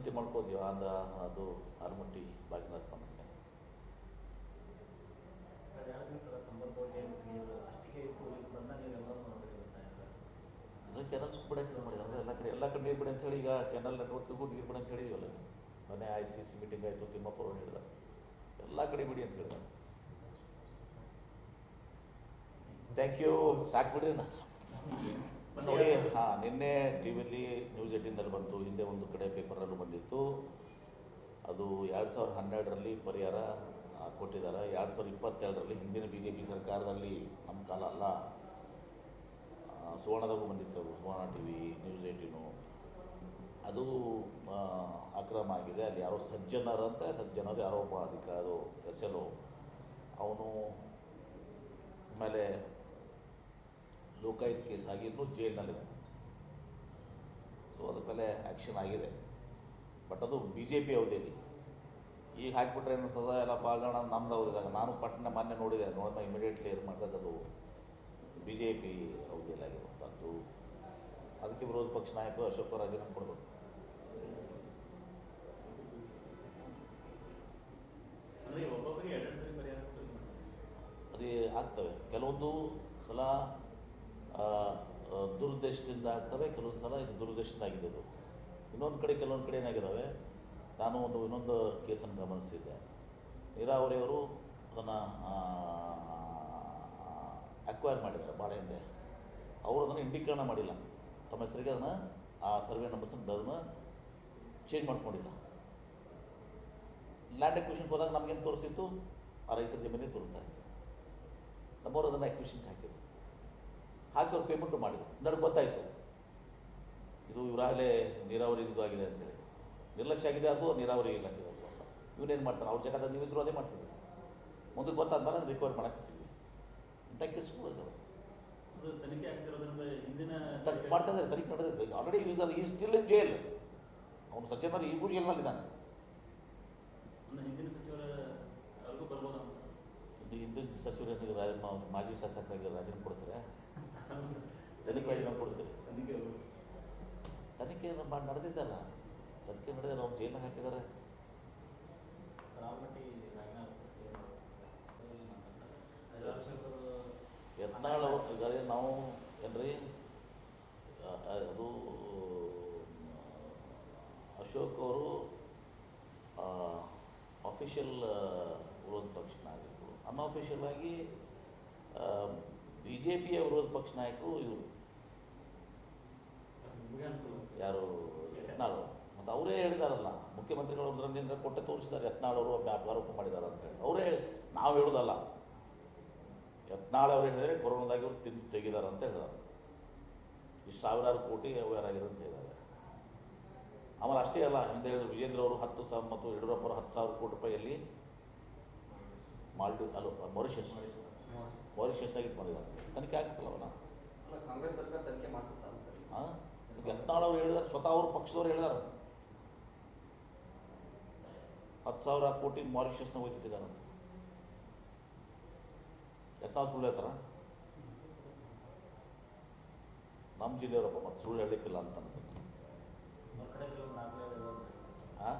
ವಿನಂತಿ ಮಾಡ್ಕೋತೀವಿ ಅಂದ ಅದು ಆರ್ಮಟ್ಟಿ ಭಾಗ್ಯನಾಥ್ ನಮಗೆ ಅದು ಕೆನಲ್ ಬಿಡಕ್ಕೆ ಮಾಡಿ ಅಂದರೆ ಎಲ್ಲ ಕಡೆ ಎಲ್ಲ ಕಡೆ ನೀರು ಬಿಡಿ ಅಂತ ಹೇಳಿ ಈಗ ಕೆನಲ್ ನೆಟ್ವರ್ಕ್ಗೂ ನೀರು ಬಿಡಿ ಅಂತ ಹೇಳಿದೀವಲ್ಲ. ಮೊನ್ನೆ ಐ ಸಿ ಸಿ ಮೀಟಿಂಗ್ ಆಯಿತು ತಿಮ್ಮಪ್ಪ ಹೇಳಿದ ಎಲ್ಲ ಕಡೆ ಬಿಡಿ ಅಂತ ಹೇಳಿದ ಥ್ಯಾಂಕ್ ಯು ಸಾಕು ಬಿಡಿ ನಾ ನೋಡಿ ಹಾಂ ನಿನ್ನೆ ಟಿ ವಿಲಿ ನ್ಯೂಸ್ ಏಟೀನಲ್ಲಿ ಬಂತು. ಹಿಂದೆ ಒಂದು ಕಡೆ ಪೇಪರಲ್ಲೂ ಬಂದಿತ್ತು. ಅದು ಎರಡು ಸಾವಿರದ ಹನ್ನೆರಡರಲ್ಲಿ ಪರಿಹಾರ ಕೊಟ್ಟಿದ್ದಾರೆ ಎರಡು ಸಾವಿರದ ಇಪ್ಪತ್ತೆರಡರಲ್ಲಿ ಹಿಂದಿನ ಬಿ ಜೆ ಪಿ ಸರ್ಕಾರದಲ್ಲಿ ನಮ್ಮ ಕಾಲ ಅಲ್ಲ. ಸುವರ್ಣದಾಗೂ ಬಂದಿತ್ತು ಸುವರ್ಣ ಟಿ ವಿ ನ್ಯೂಸ್ ಏಟೀನು ಅದು ಅಕ್ರಮ ಆಗಿದೆ. ಅಲ್ಲಿ ಯಾರೋ ಸಜ್ಜನರಂತೆ ಅಂತ ಸಜ್ಜನರು ಯಾರೋ ಒಬ್ಬ ಅದು ಎಸ್ ಎಲ್ ಅವನು ಆಮೇಲೆ ಲೋಕಾಯುಕ್ತ ಕೇಸ್ ಆಗಿದ್ದು ಇನ್ನೂ ಜೈಲಿನಲ್ಲಿದೆ ಸೊ ಅದ್ರ ಮೇಲೆ ಆ್ಯಕ್ಷನ್ ಆಗಿದೆ. ಬಟ್ ಅದು ಬಿ ಜೆ ಪಿ ಅವಧಿಯಲ್ಲಿ. ಈಗ ಹಾಕಿಬಿಟ್ರೆ ಏನು ಸದಾ ಎಲ್ಲ ಪಾಗಣ ನಮ್ದು ಅವಧಿದಾಗ ನಾನು ಪಟ್ಟಣ ಮೊನ್ನೆ ನೋಡಿದೆ ನೋಡಿದ ಇಮಿಡಿಯೇಟ್ಲಿ ಏನು ಮಾಡಿದಾಗ ಅದು ಬಿ ಜೆ ಪಿ ಅವಧಿಯಲ್ಲಿ ಆಗಿರುವಂಥದ್ದು. ಅದಕ್ಕೆ ವಿರೋಧ ಪಕ್ಷ ನಾಯಕರು ಅಶೋಕ ರಾಜೀನಾಮೆ ಕೊಡಬೇಕು. ಅದೇ ಆಗ್ತವೆ. ಕೆಲವೊಂದು ಸಲ ದುರುದ್ದೇಶದಿಂದ ಆಗ್ತವೆ, ಕೆಲವೊಂದು ಸಲ ಇದು ದುರುದ್ದೇಶದಿಂದ ಆಗಿದೆ ಇನ್ನೊಂದು ಕಡೆ ಕೆಲವೊಂದು ಕಡೆ ಏನಾಗಿದ್ದಾವೆ ನಾನು ಒಂದು ಇನ್ನೊಂದು ಕೇಸನ್ನು ಗಮನಿಸ್ತಿದ್ದೆ. ನೀರಾವರಿಯವರು ಅದನ್ನು ಅಕ್ವೈರ್ ಮಾಡಿದ್ದಾರೆ ಭಾಳ ಹಿಂದೆ ಅವರು ಅದನ್ನು ಇಂಡೀಕರಣ ಮಾಡಿಲ್ಲ. ತಮ್ಮ ಹೆಸರಿಗೆ ಅದನ್ನು, ಆ ಸರ್ವೆ ನಂಬರ್ಸನ್ನು ಅದನ್ನು ಚೇಂಜ್ ಮಾಡ್ಕೊಂಡಿಲ್ಲ. ಲ್ಯಾಂಡ್ ಎಕ್ವಿಷನ್ಗೆ ಹೋದಾಗ ನಮಗೇನು ತೋರಿಸಿತ್ತು ಆ ರೈತರ ಜಮೀನೇ ತೋರಿಸ್ತಾ ಇತ್ತು. ನಮ್ಮವರು ಅದನ್ನು ಎಕ್ವಿಷನ್ಗೆ ಹಾಕಿದ್ರು. ಹಾಕಿ ಅವ್ರು ಪೇಮೆಂಟು ಮಾಡಿದ್ರು. ನನಗೆ ಗೊತ್ತಾಯಿತು. ಇದು ಇವರಾಗಲೇ ನೀರಾವರಿ ಇದು ಆಗಿದೆ ಅಂತೇಳಿ ನಿರ್ಲಕ್ಷ್ಯ ಆಗಿದೆ ಅದು ನೀರಾವರಿ ಇಲ್ಲ ಅಂತ ಇವನೇನು ಮಾಡ್ತಾರೆ ಅವ್ರ ಜಾಗದಾಗ ನೀವಿದ್ರು ಅದೇ ಮಾಡ್ತಿದ್ರು ಮುಂದೆ ಗೊತ್ತಾದ್ಮೇಲೆ ಅದು. ರಿಕವರ್ ಮಾಡಕ್ಕೆ ಇಂಥ ಕೇಸ್ಗಳು ಇದ್ದಾವೆ ಮಾಡ್ತಾ ಇದ್ದಾರೆ ತನಿಖೆ ನಡೆದಿದೆ. ಆಲ್ರೆಡಿ ಈಸ್ ಈ ಸ್ಟಿಲ್ ಇನ್ ಜೈಲ್ ಅವನು ಸಜ್ಜನರು ಈಗೂ ಜೈಲ್ನಲ್ಲಿದ್ದಾನೆ ಹಿಂದಿನ ಸಚಿವರು ಅಂತ? ಮಾಜಿ ಶಾಸಕರಿಗೆ ರಾಜೀನಾಮೆ ಕೊಡ್ತಾರೆ ತನಿಖೆ ರಾಜೀನಾಮೆ ಕೊಡ್ತೀರಿ. ತನಿಖೆ ಮಾಡಿ ನಡೆದಿದ್ದಲ್ಲ. ತನಿಖೆ ನಡೆದಿಲ್ಲ ನಾವು ಜೈಲಿನಾಗ ಹಾಕಿದ್ದಾರೆ. ಯತ್ನಾಳ್ ಅವ್ರು ನಾವು ಏನ್ರಿ ಅದು ಅಶೋಕ್ ಅವರು ಅಫಿಷಿಯಲ್ ವಿರೋಧ ಪಕ್ಷ ನಾಯಕರು ಅನ್ಅಫಿಷಿಯಲ್ ಆಗಿ ಬಿ ಜೆ ಪಿಯ ವಿರೋಧ ಪಕ್ಷ ನಾಯಕರು ಇವರು. ಯಾರು? ಯತ್ನಾಳ್ ಮತ್ತು ಅವರೇ ಹೇಳಿದಾರಲ್ಲ, ಮುಖ್ಯಮಂತ್ರಿಗಳು ಒಂದರಿಂದ ಕೊಟ್ಟೆ ತೋರಿಸಿದ್ದಾರೆ, ಯತ್ನಾಳ್ ಅವರು ಆರೋಪ ಮಾಡಿದ್ದಾರೆ ಅಂತ ಹೇಳಿ. ಅವರೇ ನಾವು ಹೇಳೋದಲ್ಲ. ಯತ್ನಾಳ್ ಅವರು ಹೇಳಿದರೆ ಕೊರೋನಾದಾಗಿ ಅವರು ತಿಂದು ತೆಗಿದಾರೆ ಅಂತ ಹೇಳಿದಾರೆ. ಇಷ್ಟು ಸಾವಿರಾರು ಕೋಟಿ ಅವ್ಯಾರ ಆಗಿದೆ ಅಂತ ಹೇಳಿದ್ದಾರೆ ಆಮೇಲೆ ಅಷ್ಟೇ ಅಲ್ಲ, ಹಿಂದೆ ಹೇಳಿದ್ರು ವಿಜೇಂದ್ರ ಅವರು ಹತ್ತು ಸಾವಿರ ಮತ್ತು ಯಡಿಯೂರಪ್ಪ ಅವರು ಹತ್ತು ಸಾವಿರ ಕೋಟಿ ರೂಪಾಯಿಯಲ್ಲಿ ಮಾಲ್ಡಿ ಅಲ್ಲ ಮಾರಿಷಸ್ ಮಾರಿಷಸ್ನಾಗ ಇಟ್ಕೊಂಡಿದ್ದಾರೆ ತನಿಖೆ ಆಗ್ತಲ್ಲ ಅವನ? ಕಾಂಗ್ರೆಸ್ ಸರ್ಕಾರ ತನಿಖೆ ಮಾಡಿಸುತ್ತಾ ಅಂತ. ಹಾಂ ಯತ್ನಾಳ್ ಅವ್ರು ಹೇಳಿದಾರೆ ಸ್ವತಃ ಅವ್ರ ಪಕ್ಷದವ್ರು ಹೇಳಿದಾರೆ. ಹತ್ತು ಸಾವಿರ ಕೋಟಿ ಮಾರಿಷಸ್ನ ಹೋಗ್ತಿದ್ದಾರಂತ ಯತ್ನಾಳ್ ಸುಳ್ಳು ಹೇಳ್ತಾರ? ನಮ್ಮ ಜಿಲ್ಲೆಯವರಪ್ಪ ಮತ್ತು ಸುಳ್ಳು ಹೇಳಲಿಕ್ಕಿಲ್ಲ ಅಂತ ಅನ್ಸುತ್ತೆ. ಹಾಂ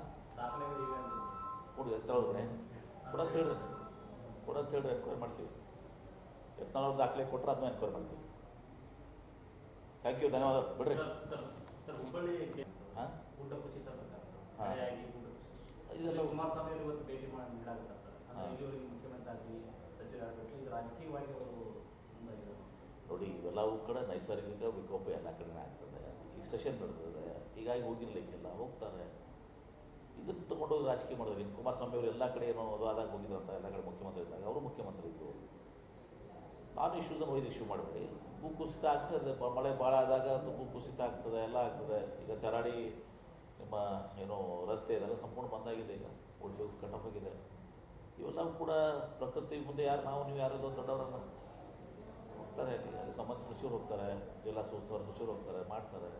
ಕೊಡು ಯತ್ನಾಳ್ರೆ ಕೊಡಂತ ಹೇಳ್ರಿ ಕೊಡಂತ ಹೇಳ್ರಿ ಎನ್ಕ್ವೈರಿ ಮಾಡ್ತೀವಿ. ಯತ್ನಾಳ್ ದಾಖಲೆ ಕೊಟ್ಟರೆ ಅದನ್ನ ಎನ್ಕ್ವೈರಿ ಮಾಡ್ತೀವಿ. ಥ್ಯಾಂಕ್ ಯು ಧನ್ಯವಾದ ಬಿಡ್ರಿ. ಇದೆಲ್ಲ ಕುಮಾರಸ್ವಾಮಿ ಅವರು ಇವತ್ತು ಭೇಟಿ ಮಾಡಿ ಇಲ್ಲಿವರೆಗೆ ಮುಖ್ಯಮಂತ್ರಿ ಆಗಲಿ ಸಚಿವರಾಗಬೇಕು ಇದು ರಾಜಕೀಯವಾಗಿ ಅವರು ನೋಡಿ ಇವೆಲ್ಲವೂ ಕಡೆ ನೈಸರ್ಗಿಕ ವಿಕೋಪ ಎಲ್ಲ ಕಡೆ ಆಗ್ತದೆ. ಈಗ ಸೆಷನ್ ನಡೆದಿದೆ. ಹೀಗಾಗಿ ಹೋಗಿರ್ಲಿಕ್ಕಿಲ್ಲ ಹೋಗ್ತಾರೆ. ಇದನ್ನು ತಗೊಂಡೋಗಿ ರಾಜಕೀಯ ಮಾಡಿದ್ರು ಇನ್ನು ಕುಮಾರಸ್ವಾಮಿ ಅವರು ಎಲ್ಲ ಕಡೆ ಏನೋ ಅದು ಹೋಗಿದ್ರು ಅಂತ ಎಲ್ಲ ಕಡೆ ಮುಖ್ಯಮಂತ್ರಿ ಇದ್ದಾಗ ಅವರು ಮುಖ್ಯಮಂತ್ರಿ ಇದ್ದರು. ನಾನು ಇಶ್ಯೂಸನ್ನು ಒಯ್ದು ಇಶ್ಯೂ ಮಾಡಬೇಡಿ. ಭೂ ಕುಸಿತ ಆಗ್ತದೆ ಮಳೆ ಭಾಳ ಆದಾಗ ಅಂತೂ ಭೂ ಕುಸಿತ ಆಗ್ತದೆ ಎಲ್ಲ ಆಗ್ತದೆ. ಈಗ ಚರಾಡಿ ನಿಮ್ಮ ಏನು ರಸ್ತೆ ಇದೆಲ್ಲ ಸಂಪೂರ್ಣ ಬಂದಾಗಿದೆ ಈಗ. ಒಳ್ಳೆ ಕಟ್ ಇವೆಲ್ಲ ಇವೆಲ್ಲವೂ ಕೂಡ ಪ್ರಕೃತಿ ಮುಂದೆ ಯಾರು ನಾವು ನೀವು ಯಾರು ದೊಡ್ಡವರನ್ನು ಹೋಗ್ತಾರೆ ಅಲ್ಲಿ. ಸಂಬಂಧ ಸಚಿವರು ಹೋಗ್ತಾರೆ ಜಿಲ್ಲಾ ಸಂಸ್ಥೆಯವರು ಸಚಿವರು ಹೋಗ್ತಾರೆ ಮಾಡ್ತಾರೆ.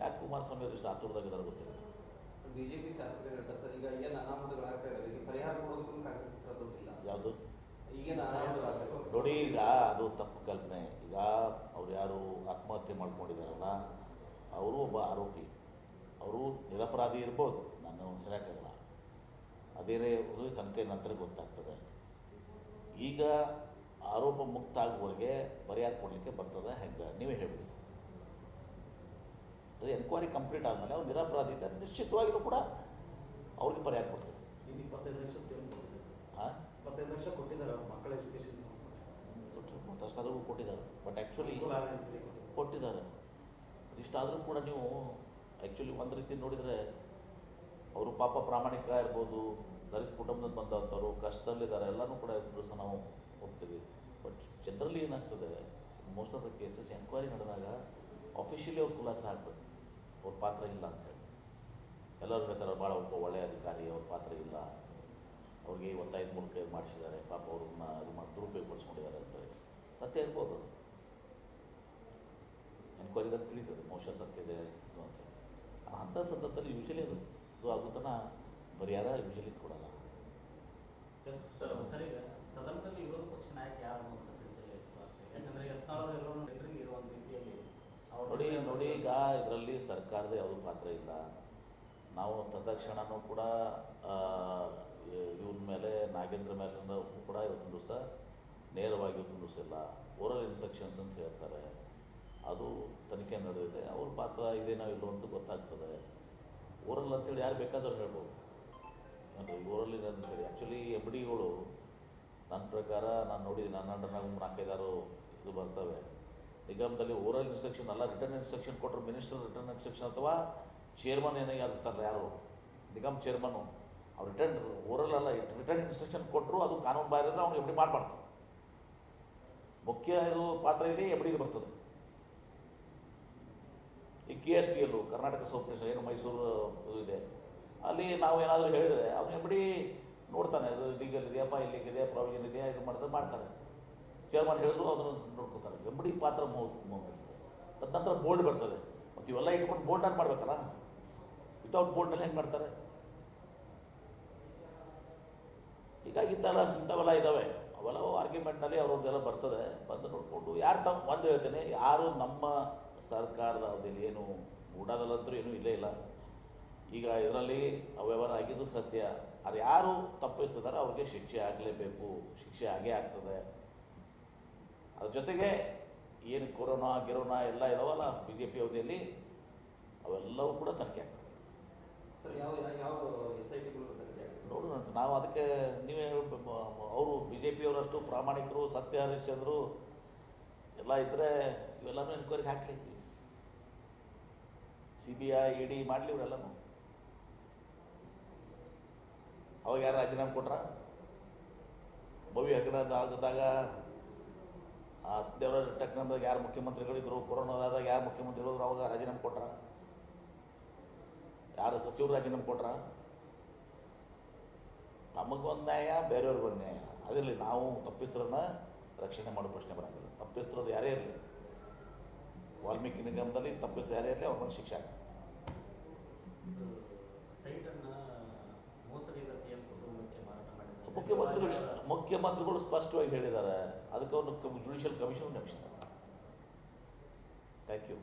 ಯಾಕೆ ಕುಮಾರಸ್ವಾಮಿ ಅವರು ಇಷ್ಟು ಆತುರದಾಗಿದ್ದಾರೆ ಗೊತ್ತಿಲ್ಲ. ಬಿಜೆಪಿ ಶಾಸಕರು ಈಗ ಏನು ಅನಾಹುತಗಳಾಗ್ತಾ ಇದೆ ಪರಿಹಾರ ಕೊಡೋದಕ್ಕೂ ಕಾಂಗ್ರೆಸ್ ಯಾವುದು? ನೋಡಿ ಈಗ ಅದು ತಪ್ಪು ಕಲ್ಪನೆ. ಈಗ ಅವ್ರು ಯಾರು ಆತ್ಮಹತ್ಯೆ ಮಾಡ್ಕೊಂಡಿದ್ದಾರಲ್ಲ ಅವರು ಒಬ್ಬ ಆರೋಪಿ. ಅವರು ನಿರಪರಾಧಿ ಇರ್ಬೋದು ನಾನು ಹೇಳೋಕ್ಕಾಗಲ್ಲ ಅದೇನೇ ತನಿಖೆ ನಂತರ ಗೊತ್ತಾಗ್ತದೆ. ಈಗ ಆರೋಪ ಮುಕ್ತ ಆಗುವವರೆಗೆ ಪರಿಹಾರ ಕೊಡಲಿಕ್ಕೆ ಬರ್ತದೆ ಹೆಂಗೆ? ನೀವೇ ಹೇಳಿ ಅದು ಎನ್ಕ್ವೈರಿ ಕಂಪ್ಲೀಟ್ ಆದಮೇಲೆ ಅವ್ರು ನಿರಪರಾಧಿ ಇದ್ದಾರೆ. ನಿಶ್ಚಿತವಾಗಿಯೂ ಕೂಡ ಅವ್ರಿಗೆ ಪರಿಹಾರ ಕೊಡ್ತದೆ ಇಪ್ಪತ್ತೈದು ಲಕ್ಷ ಕೊಟ್ಟಿದ್ದಾರೆ ಅವ್ರ ಮಕ್ಕಳ ಎಜುಕೇಶನ್ ಅಷ್ಟಾದ್ರೂ ಕೊಟ್ಟಿದ್ದಾರೆ. But actually. ಕೊಟ್ಟಿದ್ದಾರೆ. ಇಷ್ಟಾದರೂ ಕೂಡ ನೀವು ಆ್ಯಕ್ಚುಲಿ ಒಂದು ರೀತಿ ನೋಡಿದರೆ ಅವರು ಪಾಪ ಪ್ರಾಮಾಣಿಕ ಇರ್ಬೋದು ದಲಿತ ಕುಟುಂಬದಿಂದ ಬಂದಂಥವ್ರು ಕಷ್ಟದಲ್ಲಿದ್ದಾರೆ ಎಲ್ಲನೂ ಕೂಡ ಇಬ್ಬರು ಸಹ ನಾವು ಹೋಗ್ತೀವಿ. ಬಟ್ ಜನರಲಿ ಏನಾಗ್ತದೆ most of the cases enquiry ನಡೆದಾಗ ಅಫಿಷಿಯಲಿ ಅವ್ರು ಖುಲಾಸ ಆಗ್ಬೇಕು. ಅವ್ರ ಪಾತ್ರ ಇಲ್ಲ ಅಂತ ಹೇಳಿ. ಎಲ್ಲರೂ ಹೇಳ್ತಾರೆ ಭಾಳ ಒಬ್ಬ ಒಳ್ಳೆಯ ಅಧಿಕಾರಿ ಅವ್ರ ಪಾತ್ರ ಇಲ್ಲ. ಅವ್ರಿಗೆ ಒತ್ತಾಯದ ಮೂಲಕ ಇದು ಮಾಡಿಸಿದ್ದಾರೆ. ಪಾಪ ಅವರು ಇದು ಮಾಡಿ ದುರುಪಯೋಗಪಡಿಸ್ಕೊಂಡಿದ್ದಾರೆ ಅಂತ ಹೇಳಿ. ಸತ್ಯ ಇರ್ಬೋದು ಎನ್ಕ್ವೈರಿದಲ್ಲಿ ತಿಳಿತದೆ ಮೋಶ ಸತ್ಯ ಇದೆ ಅಂತ ಅಂಥ ಸಂದರ್ಭದಲ್ಲಿ ಯೂಶಲಿ ಅದು ಇದು ಆಗುತ್ತಾನ ಪರಿಹಾರ ಯೂಶಲಿ ಕೊಡಲ್ಲ. ಎಸ್ ಸರ್ ಸರ್ ಈಗ ಸದನದಲ್ಲಿ ವಿರೋಧ ಪಕ್ಷ ನಾಯಕ ಯಾರು ಅಂತ ಯಾಕಂದ್ರೆ ಇರುವ ಒಂದು ರೀತಿಯಲ್ಲಿ ನೋಡಿ ನೋಡಿ ಈಗ ಇದರಲ್ಲಿ ಸರ್ಕಾರದ ಯಾವುದೂ ಪಾತ್ರ ಇಲ್ಲ. ನಾವು ತದಕ್ಷಣನೂ ಕೂಡ ಇವನ ಮೇಲೆ, ನಾಗೇಂದ್ರ ಮೇಲೆ ಕೂಡ ಇವತ್ತಿನ ದಿವಸ ನೇರವಾಗಿ ಇವತ್ತಿನ ದಿವಸ ಇಲ್ಲ. ಓರಲ್ ಇನ್ಸ್ಟ್ರಕ್ಷನ್ಸ್ ಅಂತ ಹೇಳ್ತಾರೆ. ಅದು ತನಿಖೆ ನಡೆದಿದೆ. ಅವ್ರ ಪಾತ್ರ ಇದೇನೋ ಇಲ್ಲೋ ಅಂತ ಗೊತ್ತಾಗ್ತದೆ. ಓರಲ್ ಅಂತೇಳಿ ಯಾರು ಬೇಕಾದರೂ ಹೇಳ್ಬೋದು. ಅಂದರೆ ಓರಲ್ ಅಂತೇಳಿ. ಆ್ಯಕ್ಚುಲಿ ಎಂ ಡಿಗಳು ನನ್ನ ಪ್ರಕಾರ ನಾನು ನೋಡಿದ್ದೀನಿ ನನ್ನ ಅಂಡರ್ನಾಗ ನಾಲ್ಕೈದಾರು ಇದು ಬರ್ತವೆ. ನಿಗಮದಲ್ಲಿ ಓರಲ್ ಇನ್ಸ್ಟ್ರಕ್ಷನ್ ಅಲ್ಲ ರಿಟರ್ನ್ ಇನ್ಸ್ಟ್ರಕ್ಷನ್ ಕೊಟ್ಟರು ಮಿನಿಸ್ಟರ್ ರಿಟರ್ನ್ ಇನ್ಸ್ಟ್ರಕ್ಷನ್ ಅಥವಾ ಚೇರ್ಮನ್ ಏನಾಗಿ ಇರ್ತಾರಲ್ಲ ಯಾರು? ನಿಗಮ್ ಚೇರ್ಮನ್ನು ಅವ್ರು ರಿಟರ್ನ್ ಓರಲ್ ಅಲ್ಲ ರಿಟರ್ನ್ ಇನ್ಸ್ಟ್ರಕ್ಷನ್ ಕೊಟ್ಟರು ಅದು ಕಾನೂನು ಬಾಹಿರ ಅವ್ನು ಎಫ್ ಡಿ ಮಾಡಬಾರ್ದು. ಮುಖ್ಯ ಇದು ಪಾತ್ರ ಇದೆ ಎಫ್ ಡಿಗೆ ಬರ್ತದೆ. ಈ ಕೆ ಎಸ್ ಟಿ ಎಲ್ಲು ಕರ್ನಾಟಕ ಸೋಪರೇಷನ್ ಏನು ಮೈಸೂರು ಇದು ಇದೆ. ಅಲ್ಲಿ ನಾವು ಏನಾದರೂ ಹೇಳಿದರೆ ಅವನು ಎಫ್ ಡಿ ನೋಡ್ತಾನೆ, ಅದು ಲೀಗಲ್ ಇದೆಯಪ್ಪ ಇಲ್ಲಿಗಿದೆ ಪ್ರಾವಿಷನ್ ಇದೆಯಾ, ಇದು ಮಾಡಿದ್ರೆ ಮಾಡ್ತಾರೆ ಚೇರ್ಮನ್ ಹೇಳಿದ್ರು ಅದನ್ನು ನೋಡ್ಕೊತಾರೆ. ಎಫ್ ಡಿ ಪಾತ್ರ ತದನಂತರ ಬೋರ್ಡ್ ಬರ್ತದೆ. ಮತ್ತು ಇವೆಲ್ಲ ಇಟ್ಕೊಂಡು ಬೋರ್ಡಾಗಿ ಮಾಡ್ಬೇಕಲ್ಲ? ವಿತೌಟ್ ಬೋರ್ಡ್ನಲ್ಲಿ ಹೆಂಗೆ ಮಾಡ್ತಾರೆ? ಹೀಗಾಗಿ ಇಂಥೆಲ್ಲ ಇಂಥವೆಲ್ಲ ಇದ್ದಾವೆ. ಅವೆಲ್ಲ ಆರ್ಗ್ಯುಮೆಂಟ್ನಲ್ಲಿ ಅವ್ರದ್ದೆಲ್ಲ ಬರ್ತದೆ. ಬಂದು ನೋಡಿಕೊಂಡು ಯಾರು ತಮ್ಮ ಒಂದು ಹೇಳ್ತೇನೆ, ಯಾರು ನಮ್ಮ ಸರ್ಕಾರದ ಅವಧಿಯಲ್ಲಿ ಏನು ಊಟದಲ್ಲಂತೂ ಏನೂ ಇಲ್ಲೇ ಇಲ್ಲ. ಈಗ ಇದರಲ್ಲಿ ಅವ್ಯವಹಾರ ಆಗಿದ್ದು ಸತ್ಯ. ಅದು ಯಾರು ತಪ್ಪಿಸ್ತಿದ್ದಾರೆ ಅವ್ರಿಗೆ ಶಿಕ್ಷೆ ಆಗಲೇಬೇಕು. ಶಿಕ್ಷೆ ಆಗೇ ಆಗ್ತದೆ. ಅದ್ರ ಜೊತೆಗೆ ಏನು ಕೊರೋನಾ, ಗಿರೋನಾ ಎಲ್ಲ ಇದಾವಲ್ಲ ಬಿ ಜೆ ಪಿ ಅವಧಿಯಲ್ಲಿ, ಅವೆಲ್ಲವೂ ಕೂಡ ತನಿಖೆ ಆಗ್ತದೆ. ನೋಡೋಣ ನಾವು ಅದಕ್ಕೆ ನೀವೇ ಅವರು ಬಿ ಜೆ ಪಿಯವರಷ್ಟು ಪ್ರಾಮಾಣಿಕರು ಸತ್ಯ ಹರಿಶ್ಚಂದ್ರು ಎಲ್ಲ ಇದ್ದರೆ ಇವೆಲ್ಲನೂ ಎನ್ಕ್ವೈರಿಗೆ ಹಾಕಲಿ. C B I E D ಮಾಡಲಿ ಇವರೆಲ್ಲನೂ. ಅವಾಗ ಯಾರು ರಾಜೀನಾಮೆ ಕೊಟ್ರ? ಭವಿ ಹಗರಣ ಆಗದಾಗ ದೇವರ ಟೆಕ್ನಂದಾಗ ಯಾರು ಮುಖ್ಯಮಂತ್ರಿಗಳಿದ್ರು ಕೊರೋನಾದಾಗ ಯಾರು ಮುಖ್ಯಮಂತ್ರಿಗಳಿದ್ರು ಅವಾಗ ರಾಜೀನಾಮೆ ಕೊಟ್ರ? ಯಾರು ಸಚಿವರು ರಾಜೀನಾಮೆ ಕೊಟ್ರ? ತಮಗೊಂದು ನ್ಯಾಯ ಬೇರೆಯವ್ರಿಗೊಂದು ನ್ಯಾಯ. ಅದಿರಲಿ ನಾವು ತಪ್ಪಿಸ್ತ್ರನ್ನ ರಕ್ಷಣೆ ಮಾಡೋ ಪ್ರಶ್ನೆ ಬರೋಂಗಿಲ್ಲ. ತಪ್ಪಿಸ್ತಿರೋದು ಯಾರೇ ಇರಲಿ ವಾಲ್ಮೀಕಿ ನಿಗಮದಲ್ಲಿ ತಪ್ಪಿಸ್ತಾರೆ ಯಾರೇ ಇರಲಿ ಅವ್ರಿಗೆ ಶಿಕ್ಷೆ ಆಗುತ್ತೆ ಮುಖ್ಯಮಂತ್ರಿಗಳು ಮುಖ್ಯಮಂತ್ರಿಗಳು ಸ್ಪಷ್ಟವಾಗಿ ಹೇಳಿದ್ದಾರೆ. ಅದಕ್ಕೆ ಒಂದು ಜುಡಿಷಿಯಲ್ ಕಮಿಷನ್ ನೇಮಿಸಿದ್ದಾರೆ. ಥ್ಯಾಂಕ್ ಯು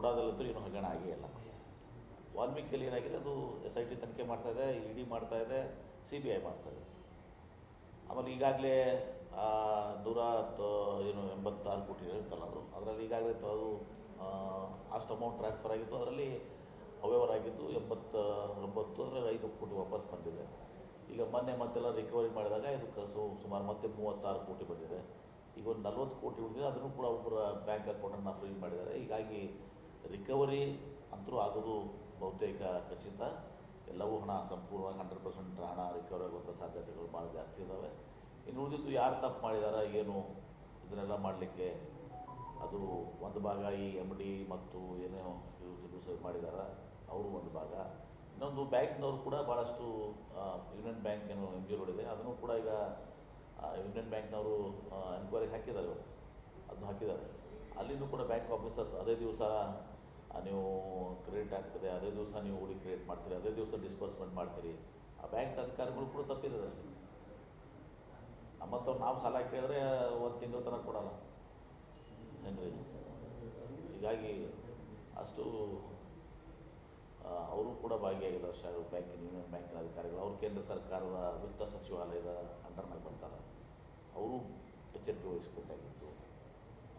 ಮೂಡಾದಲ್ಲಂತೂ ಏನು ಹಗರಣ ಆಗೇ ಇಲ್ಲ. ವಾಲ್ಮೀಕಿಯಲ್ಲಿ ಏನಾಗಿದೆ, ಅದು ಎಸ್ ಐ ಟಿ ತನಿಖೆ ಮಾಡ್ತಾ ಇದೆ ಇ ಡಿ ಮಾಡ್ತಾ ಇದೆ ಸಿ ಬಿ ಐ ಮಾಡ್ತಾ ಇದೆ. ಆಮೇಲೆ ಈಗಾಗಲೇ ನೂರ ಏನು, ಎಂಬತ್ತಾರು ಕೋಟಿ ಇರುತ್ತಲ್ಲ ಅದು. ಅದರಲ್ಲಿ ಈಗಾಗಲೇ ಅದು ಅಷ್ಟು ಅಮೌಂಟ್ ಟ್ರಾನ್ಸ್ಫರ್ ಆಗಿತ್ತು ಅದರಲ್ಲಿ ಅವ್ಯವಹಾರ ಆಗಿದ್ದು ಎಂಬತ್ತ ಒಂಬತ್ತು ಅದರಲ್ಲಿ ಐದು ಕೋಟಿ ವಾಪಸ್ ಬಂದಿದೆ. ಈಗ ಮೊನ್ನೆ ಮತ್ತೆಲ್ಲ ರಿಕವರಿ ಮಾಡಿದಾಗ ಇದಕ್ಕೆ ಸು, ಸುಮಾರು ಮತ್ತೆ ಮೂವತ್ತಾರು ಕೋಟಿ ಬಂದಿದೆ. ಈಗ ಒಂದು ನಲ್ವತ್ತು ಕೋಟಿ ಉಳಿದಿದೆ, ಅದನ್ನು ಕೂಡ ಒಬ್ಬರ ಬ್ಯಾಂಕ್ ಅಕೌಂಟನ್ನು ಫ್ರೀ ಮಾಡಿದ್ದಾರೆ. ಹೀಗಾಗಿ ರಿಕವರಿ ಅಂತರೂ ಆಗೋದು ಬಹುತೇಕ ಖಚಿತ. ಎಲ್ಲವೂ ಹಣ, ಸಂಪೂರ್ಣವಾಗಿ ಹಂಡ್ರೆಡ್ ಪರ್ಸೆಂಟ್ ಹಣ ರಿಕವರಿ ಆಗುವಂಥ ಸಾಧ್ಯತೆಗಳು ಭಾಳ ಜಾಸ್ತಿ ಇದ್ದಾವೆ ಇನ್ನು ಉಳಿದಿದ್ದು ಯಾರು ತಪ್ಪು ಮಾಡಿದಾರ, ಏನು ಇದನ್ನೆಲ್ಲ ಮಾಡಲಿಕ್ಕೆ? ಅದು ಒಂದು ಭಾಗ ಈ ಎಂ ಡಿ ಮತ್ತು ಏನೋ ಇವರು ದಿವಸ ಮಾಡಿದಾರ, ಅವರು ಒಂದು ಭಾಗ. ಇನ್ನೊಂದು ಬ್ಯಾಂಕ್ನವರು ಕೂಡ ಭಾಳಷ್ಟು ಯೂನಿಯನ್ ಬ್ಯಾಂಕ್ ಏನು ಎನ್ ಜಿ ಇದೆ ಅದನ್ನು ಕೂಡ ಈಗ ಯೂನಿಯನ್ ಬ್ಯಾಂಕ್ನವರು ಎನ್ಕ್ವೈರಿಗೆ ಹಾಕಿದ್ದಾರೆ ಅದನ್ನು ಹಾಕಿದ್ದಾರೆ. ಅಲ್ಲಿನೂ ಕೂಡ ಬ್ಯಾಂಕ್ ಆಫೀಸರ್ಸ್ ಅದೇ ದಿವಸ ನೀವು ಕ್ರೆಡಿಟ್ ಆಗ್ತದೆ. ಅದೇ ದಿವಸ ನೀವು ಹೂಡಿ ಕ್ರಿಯೇಟ್ ಮಾಡ್ತೀರಿ. ಅದೇ ದಿವಸ ಡಿಸ್ಬರ್ಸ್ಮೆಂಟ್ ಮಾಡ್ತೀರಿ. ಆ ಬ್ಯಾಂಕ್ ಅಧಿಕಾರಿಗಳು ಕೂಡ ತಪ್ಪಿದ್ದಾರೆ ನಮ್ಮತ್ತವ್ರು ನಾವು ಸಾಲ ಕೇಳಿದ್ರೆ ಒಂದು ತಿಂಗಳ ತನಕ ಕೊಡಲ್ಲ. ಏನ್ರಿ? ಹೀಗಾಗಿ ಅಷ್ಟು ಅವರು ಕೂಡ ಭಾಗಿಯಾಗಿದ್ದಾರೆ ಸರ್ ಬ್ಯಾಂಕಿನ ಯೂನಿಯನ್ ಬ್ಯಾಂಕಿನ ಅಧಿಕಾರಿಗಳು. ಅವರು ಕೇಂದ್ರ ಸರ್ಕಾರದ ವಿತ್ತ ಸಚಿವಾಲಯದ ಅಂಡರ್ನಾಗ ಬರ್ತಾರೆ ಅವರು ಎಚ್ಚರಿಕೆ ವಹಿಸಬೇಕಾಗಿತ್ತು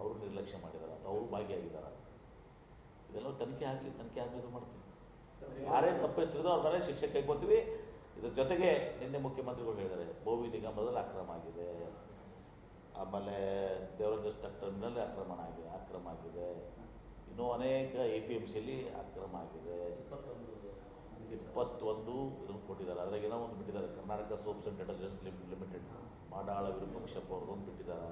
ಅವರು ನಿರ್ಲಕ್ಷ್ಯ ಮಾಡಿದ್ದಾರೆ ಅವರು ಭಾಗಿಯಾಗಿದ್ದಾರೆ ಇದೆಲ್ಲ ತನಿಖೆ ಆಗಲಿ ತನಿಖೆ ಆಗಲಿ ಮಾಡ್ತೀವಿ ಯಾರೇನು ತಪ್ಪಿಸ್ತಿರೋದು ಅವ್ರ ಮೇಲೆ ಶಿಕ್ಷೆ ಕೈಗೊಳ್ತೀವಿ. ಇದ್ರ ಜೊತೆಗೆ ನಿನ್ನೆ ಮುಖ್ಯಮಂತ್ರಿಗಳು ಹೇಳಿದ್ದಾರೆ, ಬೋವಿ ನಿಗಮದಲ್ಲಿ ಅಕ್ರಮ ಆಗಿದೆ. ಆಮೇಲೆ ದೇವರಾಜ ಟರ್ಮಿನಲ್ಲಿ ಅಕ್ರಮಣ ಆಗಿದೆ ಅಕ್ರಮ ಆಗಿದೆ. ಇನ್ನೂ ಅನೇಕ ಎ ಪಿ ಎಂ ಸಿಯಲ್ಲಿ ಅಕ್ರಮ ಆಗಿದೆ. ಇಪ್ಪತ್ತೊಂದು ಇದನ್ನು ಕೊಟ್ಟಿದ್ದಾರೆ. ಅದ್ರಾಗ ಏನೋ ಒಂದು ಬಿಟ್ಟಿದ್ದಾರೆ. Karnataka soaps and detergent limited, Madal Virupakshappa ಅವ್ರದ್ದೊಂದು ಬಿಟ್ಟಿದ್ದಾರೆ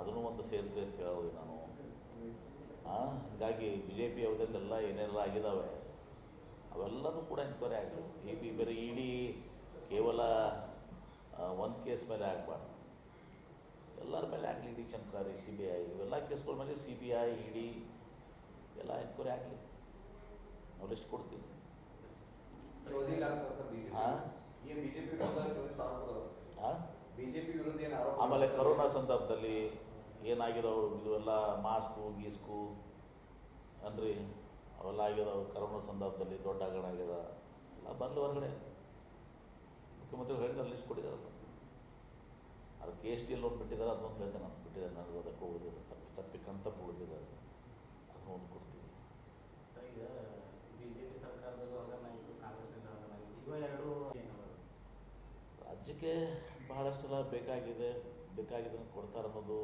ಅದನ್ನು ಒಂದು ಸೇರಿಸಿ ಹೇಳೋದು ನಾನು ಹೀಗಾಗಿ ಬಿ ಜೆ ಪಿ ಅವರಲ್ಲೆಲ್ಲ ಏನೆಲ್ಲ ಆಗಿದ್ದಾವೆ ಅವೆಲ್ಲನೂ ಕೂಡ ಎನ್ಕ್ವೈರಿ ಆಗಲಿ ಈ ಪಿ ಬೇರೆ ಇಡೀ ಕೇವಲ ಒಂದು ಕೇಸ್ ಮೇಲೆ ಆಗಬಾರ್ದು. ಎಲ್ಲರ ಮೇಲೆ ಆಗಲಿ ಇಡಿ ಚಮಕಾರಿ ಸಿ ಬಿ ಐ ಇವೆಲ್ಲ ಕೇಸ್ಗಳ ಮೇಲೆ ಸಿ ಬಿ ಐ ಇಡಿ ಎಲ್ಲ ಎನ್ಕ್ವೈರಿ ಆಗಲಿ. ನಾವು ಲಿಸ್ಟ್ ಕೊಡ್ತೀವಿ. ಆಮೇಲೆ ಕರೋನಾ ಸಂದರ್ಭದಲ್ಲಿ ಏನಾಗಿದಾವೆ ಇವೆಲ್ಲ ಮಾಸ್ಕು ಗೀಸ್ಕು? ಅನ್ರಿ ಅವೆಲ್ಲ ಆಗಿದಾವೆ ಕರೋನಾ ಸಂದರ್ಭದಲ್ಲಿ ದೊಡ್ಡ ಹಗರಣ ಆಗ್ಯದ ಎಲ್ಲ ಬರಲಿ ಹೊರಗಡೆ. ಮುಖ್ಯಮಂತ್ರಿಗಳು ಹೇಳಿದ್ರೆ ಲಿಸ್ಟ್ ಕೊಟ್ಟಿದ್ದಾರಲ್ಲ. ಅದು ಕೆ ಎಸ್ ಟಿ ಎಲ್ ಒಂದು ಬಿಟ್ಟಿದ್ದಾರೆ ಅದೊಂದು ಹೇಳ್ತೇನೆ ನಾನು. ಬಿಟ್ಟಿದ್ದಾರೆ ನನಗೆ ಅದಕ್ಕೆ ಉಳಿದಿದೆ. ತಪ್ಪಿ ತಪ್ಪಿಕಂತ ಉಳಿದಿದೆ ಉಳಿದಿದ್ದಾರೆ. ಅದನ್ನು ಒಂದು ಕೊಡ್ತೀವಿ ಸರ್ ಈಗ ಬಿಜೆಪಿ ಸರ್ಕಾರದಲ್ಲೂ ಹಗರಣ ಇತ್ತು ಕಾಂಗ್ರೆಸ್ನಿಂದ ಹಗರಣ ಇತ್ತು ಇವ ಎರಡು ಏನವ ರಾಜ್ಯಕ್ಕೆ ಬಹಳಷ್ಟೆಲ್ಲ ಬೇಕಾಗಿದೆ. ಬೇಕಾಗಿದ್ದನ್ನು ಕೊಡ್ತಾರೆ ಅನ್ನೋದು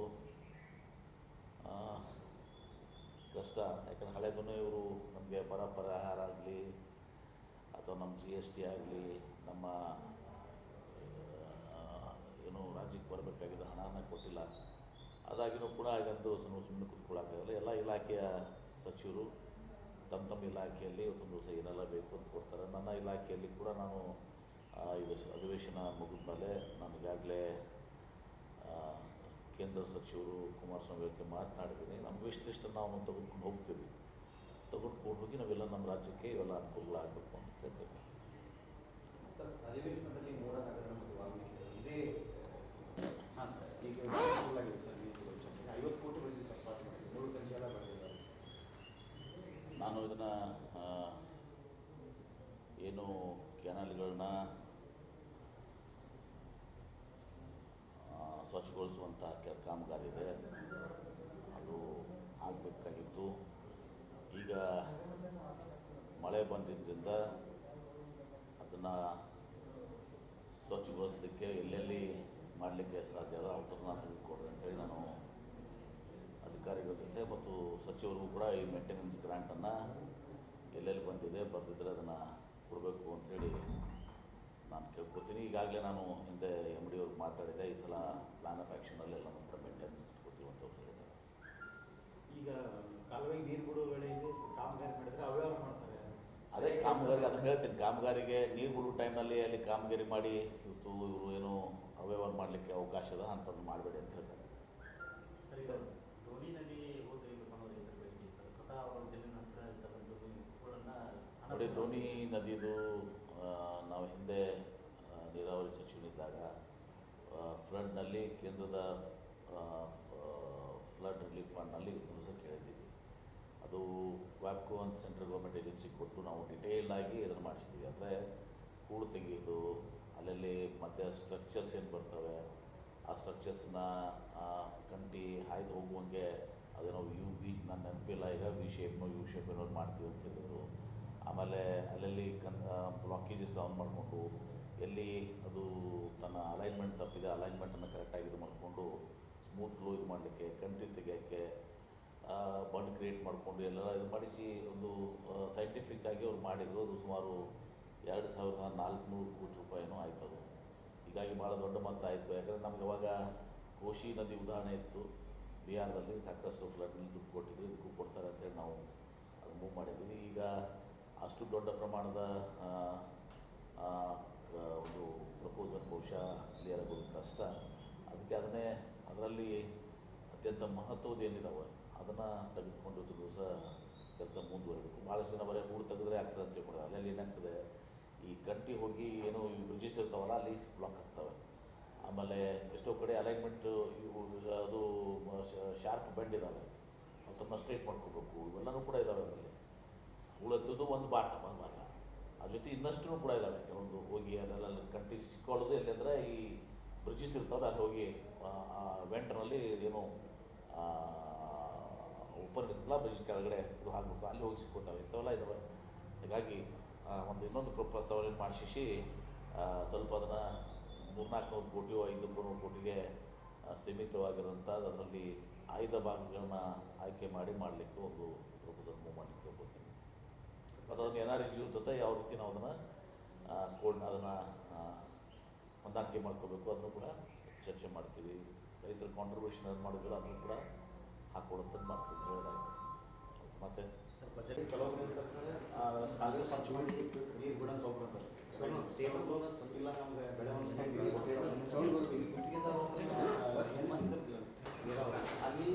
ಕಷ್ಟ. ಯಾಕಂದ್ರೆ ಹಳೆದನ್ನು ಇವರು ನಮಗೆ ಬರ ಪರಿಹಾರ ಆಗಲಿ ಅಥವಾ ನಮ್ಮ ಜಿ ಎಸ್ ಟಿ ಆಗಲಿ ನಮ್ಮ ಏನು ರಾಜ್ಯಕ್ಕೆ ಬರಬೇಕಾಗಿದ್ದ ಹಣನ ಕೊಟ್ಟಿಲ್ಲ. ಅದಾಗಿನೂ ಕೂಡ ಹಾಗಂತೂ ಸುಮ್ಮನೆ ಸುಮ್ಮನೆ ಕುತ್ಕೊಳ್ಳೋಕ್ಕಾಗಲ್ಲ ಎಲ್ಲ ಇಲಾಖೆಯ ಸಚಿವರು ತಮ್ಮ ತಮ್ಮ ಇಲಾಖೆಯಲ್ಲಿ ಒಂದು ದಿವಸ ಏನೆಲ್ಲ ಬೇಕು ಅಂತ ಕೊಡ್ತಾರೆ. ನನ್ನ ಇಲಾಖೆಯಲ್ಲಿ ಕೂಡ ನಾನು ಇದು ಅಧಿವೇಶನ ಮುಗಿದ ಮೇಲೆ ನಾನು ಈಗಾಗಲೇ ಆ, ಕೇಂದ್ರ ಸಚಿವರು ಕುಮಾರಸ್ವಾಮಿ ಜೊತೆ ಮಾತನಾಡಿದ್ದೀನಿ ನಮ್ಮ ವಿಶ್ ಲಿಸ್ಟನ್ನು ನಾವು ತೆಗೆದುಕೊಂಡು ಹೋಗ್ತೀವಿ. ತೆಗೆದುಕೊಂಡು ಹೋಗಿ ನಾವೆಲ್ಲ ನಮ್ಮ ರಾಜ್ಯಕ್ಕೆ ಇವೆಲ್ಲ ಆಗಬೇಕು ಅಂತ ಕೇಳ್ತೇವೆ. ಸರ್ ಅಧಿವೇಶನದಲ್ಲಿ ಮೂಡ ಹಗರಣ ಮತ್ತು ವಾಲ್ಮೀಕಿ ಇದೇ ಹಾಂ ಸರ್ ಈಗ successful ಆಗಿದೆ ಸರ್ ಈ ಯೋಜನೆ. ಐವತ್ತು ಕೋಟಿ ಬಂದಿದೆ ಸರ್ ಸ್ಟಾರ್ಟ್ ಮಾಡಿ ಮೂರು ತನಕ ಎಲ್ಲ ಬಂದಿದ್ದಾರೆ ನಾನು ಇದನ್ನು ಏನು ಕೆನಾಲ್ಗಳನ್ನ ಸ್ವಚ್ಛಗೊಳಿಸುವಂಥ ಕೆಲ ಕಾಮಗಾರಿ ಇದೆ ಅದು ಆಗಬೇಕಾಗಿತ್ತು. ಈಗ ಮಳೆ ಬಂದಿದ್ದರಿಂದ ಅದನ್ನು ಸ್ವಚ್ಛಗೊಳಿಸಲಿಕ್ಕೆ ಎಲ್ಲೆಲ್ಲಿ ಮಾಡಲಿಕ್ಕೆ ಸಾಧ್ಯ ಅದ ಅವ್ರನ್ನ ತೆಗೆದುಕೊಡ್ರಿ ಅಂತೇಳಿ ನಾನು ಅಧಿಕಾರಿಗಳ ಜೊತೆ ಮತ್ತು ಸಚಿವರಿಗೂ ಕೂಡ ಈ ಮೇಂಟೆನೆನ್ಸ್ ಗ್ರ್ಯಾಂಟನ್ನು ಎಲ್ಲೆಲ್ಲಿ ಬಂದಿದೆ ಬರ್ದಿದ್ರೆ ಅದನ್ನು ಕೊಡಬೇಕು ಅಂಥೇಳಿ ನಾನು ಕೇಳ್ಕೊತೀನಿ ಈಗಾಗಲೇ ನಾನು ಹಿಂದೆ ಎಂ ಡಿ ಅವ್ರಿಗೆ ಮಾತಾಡಿದೆ ಈ ಸಲ ಪ್ಲಾನ್ ಆಫ್ ಆ್ಯಕ್ಷನಲ್ಲಿ ಎಲ್ಲ ಕೂಡ ಮೇಂಟೆನೆನ್ಸ್ ಕೊಡ್ತೀವಿ ಅಂತ ಅವ್ರು ಹೇಳಿದ್ದಾರೆ. ಈಗ ಕಾಲುವೆಗೆ ನೀರು ಬಿಡೋ ವೇಳೆಯಲ್ಲಿ ಕಾಮಗಾರಿ ಮಾಡಿದ್ರೆ ಅವ್ಯವಹಾರ ಮಾಡ್ತಾರೆ? ಅದೇ ಕಾಮಗಾರಿ ಅದನ್ನು ಹೇಳ್ತೀನಿ. ಕಾಮಗಾರಿಗೆ ನೀರು ಬಿಡುವ ಟೈಮ್ನಲ್ಲಿ ಅಲ್ಲಿ ಕಾಮಗಾರಿ ಮಾಡಿ ಇವತ್ತು ಇವರು ಏನು ಅವ್ಯವಹಾರ ಮಾಡಲಿಕ್ಕೆ ಅವಕಾಶ ಅದ ಅಂಥದ್ದು ಮಾಡಬೇಡಿ ಅಂತ ಹೇಳ್ತಾರೆ. ನೋಡಿ ಧೋನಿ ನದಿದು ನಾವು ಹಿಂದೆ ಆ, ಸೆಕ್ಷನ್ ಇದ್ದಾಗ ಫ್ಲಡ್ನಲ್ಲಿ ಕೇಂದ್ರದ ಫ್ಲಡ್ ರಿಲೀಫ್ ಫಂಡ್ನಲ್ಲಿ ಇದನ್ನು ಕೇಳಿದ್ದೀವಿ ಅದು ವ್ಯಾಪ್ಕೋ ಅಂತ ಸೆಂಟ್ರಲ್ ಗೌರ್ಮೆಂಟ್ ಏಜೆನ್ಸಿ ಕೊಟ್ಟು ನಾವು ಡಿಟೇಲ್ ಆಗಿ ಇದನ್ನು ಮಾಡಿಸಿದ್ದೀವಿ ಅಂದರೆ ಕೂಡು ತೆಗೆಯೋದು ಅಲ್ಲಲ್ಲಿ ಮತ್ತೆ ಸ್ಟ್ರಕ್ಚರ್ಸ್ ಏನು ಬರ್ತವೆ ಆ ಸ್ಟ್ರಕ್ಚರ್ಸ್ನ ಕಂಟಿ ಹಾಯ್ದು ಹೋಗುವಂಗೆ ಅದೇನೋ ಯು ವಿ ನನ್ನ ನೆನಪಿಲ್ಲ ಈಗ ವಿ ಶೇಪ್ನೋ ಯು ಶೇಪ್ ಏನೋ ಮಾಡ್ತೀವಿ ಅಂತ ಹೇಳಿದರು. ಆಮೇಲೆ ಅಲ್ಲಲ್ಲಿ ಕನ್ ಬ್ಲಾಕೇಜಸ್ ಆನ್ ಮಾಡಿಕೊಂಡು ಎಲ್ಲಿ ಅದು ತನ್ನ ಅಲೈನ್ಮೆಂಟ್ ತಪ್ಪಿದೆ ಅಲೈನ್ಮೆಂಟನ್ನು ಕರೆಕ್ಟಾಗಿ ಇದು ಮಾಡಿಕೊಂಡು ಸ್ಮೂತ್ ಫ್ಲೋ ಇದು ಮಾಡಲಿಕ್ಕೆ ಕಂಟ್ರಿ ತೆಗೆಯೋಕ್ಕೆ ಬಂಡ್ ಕ್ರಿಯೇಟ್ ಮಾಡಿಕೊಂಡು ಎಲ್ಲ ಇದು ಮಾಡಿಸಿ ಒಂದು ಸೈಂಟಿಫಿಕ್ಕಾಗಿ ಅವ್ರು ಮಾಡಿದರು. ಅದು ಸುಮಾರು ಎರಡು ಸಾವಿರದ ನಾಲ್ಕುನೂರು ಕೋಟಿ ರೂಪಾಯಿನೂ ಆಯಿತು ಅದು. ಹೀಗಾಗಿ ಭಾಳ ದೊಡ್ಡ ಮೊತ್ತ ಆಯಿತು. ಯಾಕಂದರೆ ನಮ್ಗೆ ಅವಾಗ ಕೋಶಿ ನದಿ ಉದಾಹರಣೆ ಇತ್ತು. ಬಿಹಾರದಲ್ಲಿ ಸಾಕಷ್ಟು ಫ್ಲಡ್ನಲ್ಲಿ ದುಡ್ಡು ಕೊಟ್ಟಿದ್ರು, ಇದಕ್ಕೂ ಕೊಡ್ತಾರೆ ಅಂತೇಳಿ ನಾವು ಅದು ಮೂವ್ ಮಾಡಿದ್ವಿ. ಈಗ ಅಷ್ಟು ದೊಡ್ಡ ಪ್ರಮಾಣದ ಒಂದು ಪ್ರಪೋಸಲ್ ಬಹುಶಃ ಕ್ಲಿಯರ್ ಆಗೋದು ಕಷ್ಟ. ಅದಕ್ಕೆ ಅದನ್ನೇ ಅದರಲ್ಲಿ ಅತ್ಯಂತ ಮಹತ್ವದ ಏನಿದಾವೆ ಅದನ್ನು ತೆಗೆದುಕೊಂಡು ದಿವಸ ಕೆಲಸ ಮುಂದುವರಿಬೇಕು. ಭಾಳಷ್ಟು ಜನ ಬರೀ ಮೂರು ತೆಗೆದ್ರೆ ಆಗ್ತದೆ ಅಂತ ತಿಳ್ಕೊಂಡು ಅಲ್ಲೆಲ್ಲಿ ಏನಾಗ್ತದೆ? ಈ ಕಂಟಿ ಹೋಗಿ ಏನು ಬ್ರಿಡ್ಜಸ್ ಇರ್ತಾವಲ್ಲ, ಅಲ್ಲಿ ಬ್ಲಾಕ್ ಆಗ್ತವೆ. ಆಮೇಲೆ ಎಷ್ಟೋ ಕಡೆ ಅಲೈನ್ಮೆಂಟ್ ಇವು, ಅದು ಶಾರ್ಪ್ ಬೆಂಡ್ ಇದ್ದಾವೆ ಅದನ್ನು ಸ್ಟ್ರೈಟ್ ಮಾಡ್ಕೋಬೇಕು. ಇವೆಲ್ಲನೂ ಕೂಡ ಇದ್ದಾವೆ ಅದರಲ್ಲಿ. ಉಳಿತದ್ದು ಒಂದು ಬಾಟ್ ಒಂದು ಭಾಗ ಅದ್ರ ಜೊತೆ ಇನ್ನಷ್ಟು ಕೂಡ ಇದ್ದಾವೆ ಕೆಲವೊಂದು ಹೋಗಿ ಅದೆಲ್ಲ ಅಲ್ಲಿ ಕಂಟಿ ಸಿಕ್ಕೊಳ್ಳೋದು ಎಲ್ಲಿ ಅಂದರೆ ಈ ಬ್ರಿಡ್ಜಸ್ ಇರ್ತಾವೆ ಅಲ್ಲಿ ಹೋಗಿ ವೆಂಟ್ರಲ್ಲಿ ಏನೋ ಓಪನ್ ಇರ್ತಲ್ಲ ಬ್ರಿಡ್ಜ್ ಕೆಳಗಡೆ ಇದು ಹಾಕಬೇಕು, ಅಲ್ಲಿ ಹೋಗಿ ಸಿಕ್ಕೋತಾವೆ. ಇಂಥವೆಲ್ಲ ಇದ್ದಾವೆ ಹೀಗಾಗಿ ಒಂದು ಇನ್ನೊಂದು ಪ್ರಸ್ತಾವನೆ ಮಾಡಿಸಿ ಸ್ವಲ್ಪ ಅದನ್ನು ಮೂರ್ನಾಲ್ಕು ನೂರು ಕೋಟಿಯೋ ಐದು ನೂರು ಕೋಟಿಗೆ ಸೀಮಿತವಾಗಿರುವಂಥ ಅದರಲ್ಲಿ ಆಯ್ದ ಭಾಗಗಳನ್ನ ಆಯ್ಕೆ ಮಾಡಿ ಮಾಡಲಿಕ್ಕೆ ಒಂದು ಪ್ರಪೋಸಲ್ ಮೂವ್ ಮಾಡಲಿಕ್ಕೆ ಹೋಗ್ತೀನಿ ಅದನ್ನು ಎನ್ ಆರ್ ಜಿ ಜೊತೆ ಯಾವ ರೀತಿ ನಾವು ಅದನ್ನು ಕೋಡ್ನ ಅದನ್ನು ಹೊಂದಾಣಿಕೆ ಮಾಡ್ಕೋಬೇಕು ಅದನ್ನು ಕೂಡ ಚರ್ಚೆ ಮಾಡ್ತೀವಿ ರೈತರ ಕಾಂಟ್ರಿಬ್ಯೂಷನ್ ಏನು ಮಾಡಿದ್ರು ಅದನ್ನು ಕೂಡ ಹಾಕ್ಕೊಡುವಂಥದ್ದು ಮಾಡ್ತೀವಿ ಹೇಳಲಾಗಿದೆ ಮತ್ತು ಕಾಂಗ್ರೆಸ್ ಹಂಚಿಕೊಂಡು ನೀರು ಕೂಡ ನಮಗೆ ಅಲ್ಲಿ